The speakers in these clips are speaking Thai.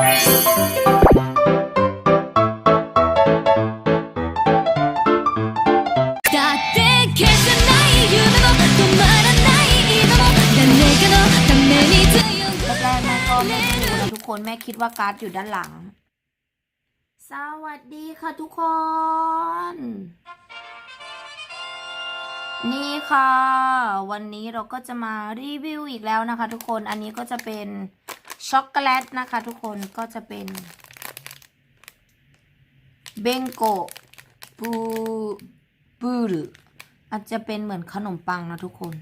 แรกๆแม่ก็ไม่ได้นะทุกคนแม่คิดว่าการ์ดอยู่ด้านหลัง สวัสดีค่ะทุกคน นี่ค่ะ วันนี้เราก็จะมารีวิวอีกแล้วนะคะ ทุกคนอันนี้ก็จะเป็น ช็อกโกแลตนะคะทุกคนก็จะเป็นเบงโกบูบูรุอาจจะเป็นเหมือนขนมปังนะทุกคน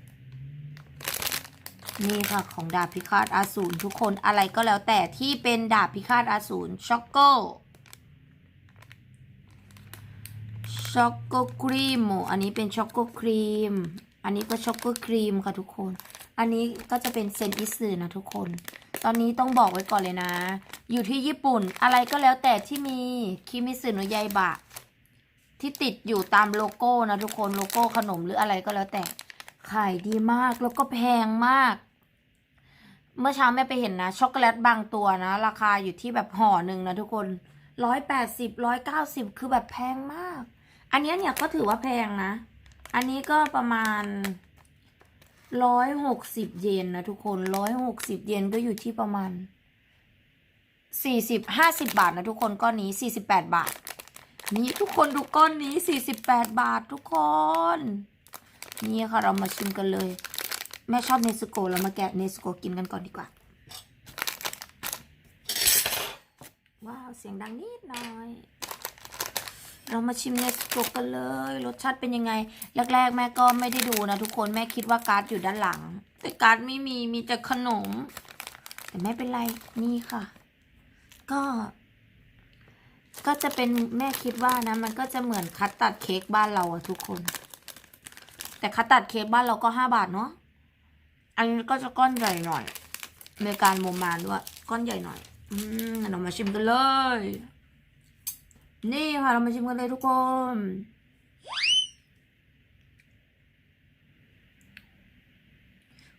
นี่ค่ะของดาบพิฆาตอาสูรทุกคนอะไรก็แล้วแต่ที่เป็นดาบพิฆาตอาสูรช็อกโกช็อกโกครีมอันนี้เป็นช็อกโกครีม อันนี้ก็ช็อกโกครีมค่ะทุกคน อันนี้ก็จะเป็นเซนอิสึนะทุกคน ตอนนี้ต้องบอกไว้ก่อนเลยนะ อยู่ที่ญี่ปุ่นอะไรก็แล้วแต่ที่มีคิมิสึโนะยายบะ ที่ติดอยู่ตามโลโก้นะทุกคนโลโก้ขนมหรืออะไรก็แล้วแต่ขายดีมากแล้วก็แพงมาก เมื่อเช้าแม่ไปเห็นนะช็อกโกแลตบางตัวนะ ราคาอยู่ที่แบบห่อหนึ่งนะทุกคนร้อยแปดสิบร้อยเก้าสิบคือแบบแพงมาก อันนี้เนี่ยก็ถือว่าแพงนะ อันนี้ก็ประมาณร้อยหกสิบเยนนะทุกคนร้อยหกสิบเยนก็อยู่ที่ประมาณสี่สิบห้าสิบบาทนะทุกคนก้อนนี้สี่สิบแปดบาท นี่ทุกคนดูก้อนนี้สี่สิบแปดบาททุกคน นี่ค่ะเรามาชิมกันเลย แม่ชอบเนสโกเรามาแกะเนสโกกินกันก่อนดีกว่า ว้าว เสียงดังนิดหน่อย เรามาชิมเนสโกกันเลย รสชาติเป็นยังไง แรก ๆ แม่ก็ไม่ได้ดูนะทุกคนแม่คิดว่าการ์ดอยู่ด้านหลัง แต่การ์ดไม่มีมีแต่ขนม แต่ไม่เป็นไรนี่ค่ะ ก็ ก็จะเป็นแม่คิดว่านะ มันก็จะเหมือนคัตตัดเค้กบ้านเราอะทุกคน แต่คัตตัดเค้กบ้านเราก็ห้าบาทเนาะอันนี้ก็จะก้อนใหญ่หน่อยในการมุมมาด้วยก้อนใหญ่หน่อย อืมเรามาชิมกันเลย นี่ค่ะ เรามาชิมกันเลยทุกคน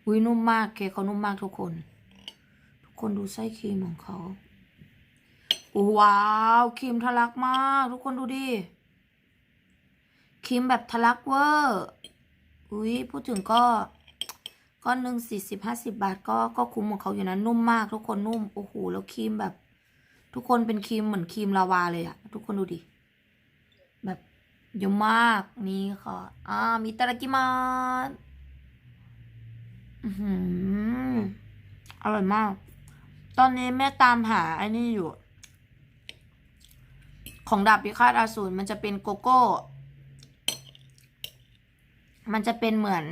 อุ้ยนุ่มมากเคเขานุ่มมากทุกคน ทุกคนดูไส้ครีมของเขา ว้าวครีมทะลักมาก ทุกคนดูดิครีมแบบทะลักเวอร์อุ้ยพูดถึงก็ก้อนหนึ่งสี่สิบห้าสิบาทก็ก็คุ้มของเขาอยู่นะนุ่มมากทุกคนนุ่มโอ้โหแล้วครีมแบบ ทุกคนเป็นครีมเหมือนครีมลาวาเลยอะทุกคนดูดิ แบบเยอะมากนี่ค่ะ อ่ามิตารากิมาอือหืออร่อยมาก ตอนนี้แม่ตามหาไอ้นี่อยู่ ของดาบพิฆาตอาสูรมันจะเป็นโกโก้ มันจะเป็นเหมือน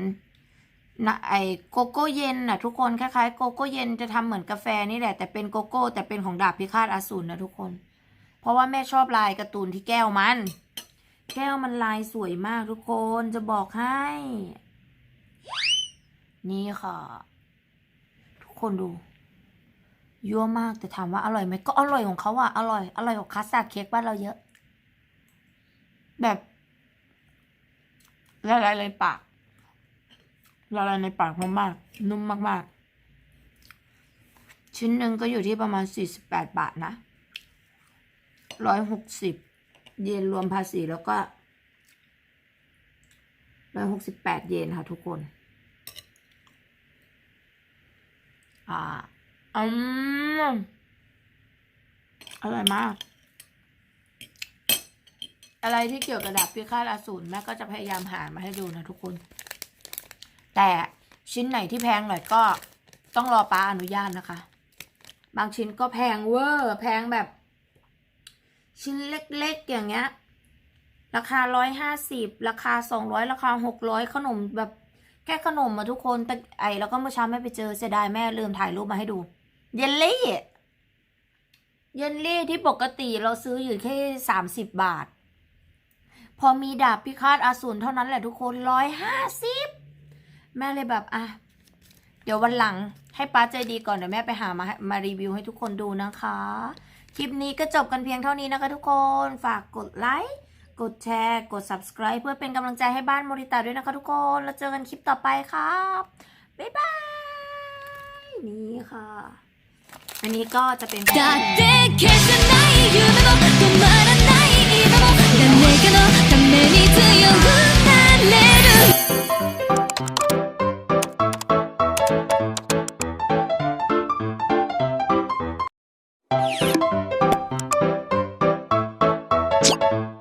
นะไอโกโก้เย็นน่ะทุกคนคล้ายๆโกโก้เย็นจะทำเหมือนกาแฟนี่แหละแต่เป็นโกโก้ แต่เป็นของดาบพิฆาตอาสูรนะทุกคน เพราะว่าแม่ชอบลายการ์ตูนที่แก้วมัน แก้วมันลายสวยมากทุกคนจะบอกให้ นี่ค่ะ ทุกคนดูยั่วมากแต่ถามว่าอร่อยไหมก็อร่อยของเขาอะอร่อยอร่อยกว่าคัสตาร์ดเค้กบ้านเราเยอะแบบละลายในปาก ละลายในปากมากๆนุ่มมาก ๆ ชิ้นหนึ่งก็อยู่ที่ประมาณสี่สิบแปดบาทนะร้อยหกสิบเยนรวมภาษีแล้วก็ร้อยหกสิบแปดเยนค่ะทุกคน อ่าอืมอร่อยมาก อะไรที่เกี่ยวกับดาบพิฆาตอสูรแม่ก็จะพยายามหามาให้ดูนะทุกคน แต่ชิ้นไหนที่แพงหน่อยก็ต้องรอป้าอนุญาตนะคะ บางชิ้นก็แพงเวอร์แพงแบบ ชิ้นเล็กๆอย่างเงี้ย ราคาร้อยห้าสิบราคาสองร้อยราคาหกร้อยขนมแบบแค่ขนมมาทุกคนแต่ไอแล้วก็เมื่อเช้าแม่ไปเจอเสียดายแม่ลืมถ่ายรูปมาให้ดู เยลลี่เยลลี่ที่ปกติเราซื้ออยู่แค่สามสิบบาท พอมีดาบพิฆาตอาสูรเท่านั้นแหละทุกคนร้อยห้าสิบ แม่เลยแบบอะเดี๋ยววันหลังให้ป้าใจดีก่อนเดี๋ยวแม่ไปหามามารีวิวให้ทุกคนดูนะคะ คลิปนี้ก็จบกันเพียงเท่านี้นะคะทุกคนฝากกดไลค์กดแชร์ กด subscribe เพื่อเป็นกำลังใจให้บ้านโมริตาด้วยนะคะทุกคน แล้วเจอกันคลิปต่อไปครับ บ๊ายบาย นี่ค่ะ อันนี้ก็จะเป็นการ you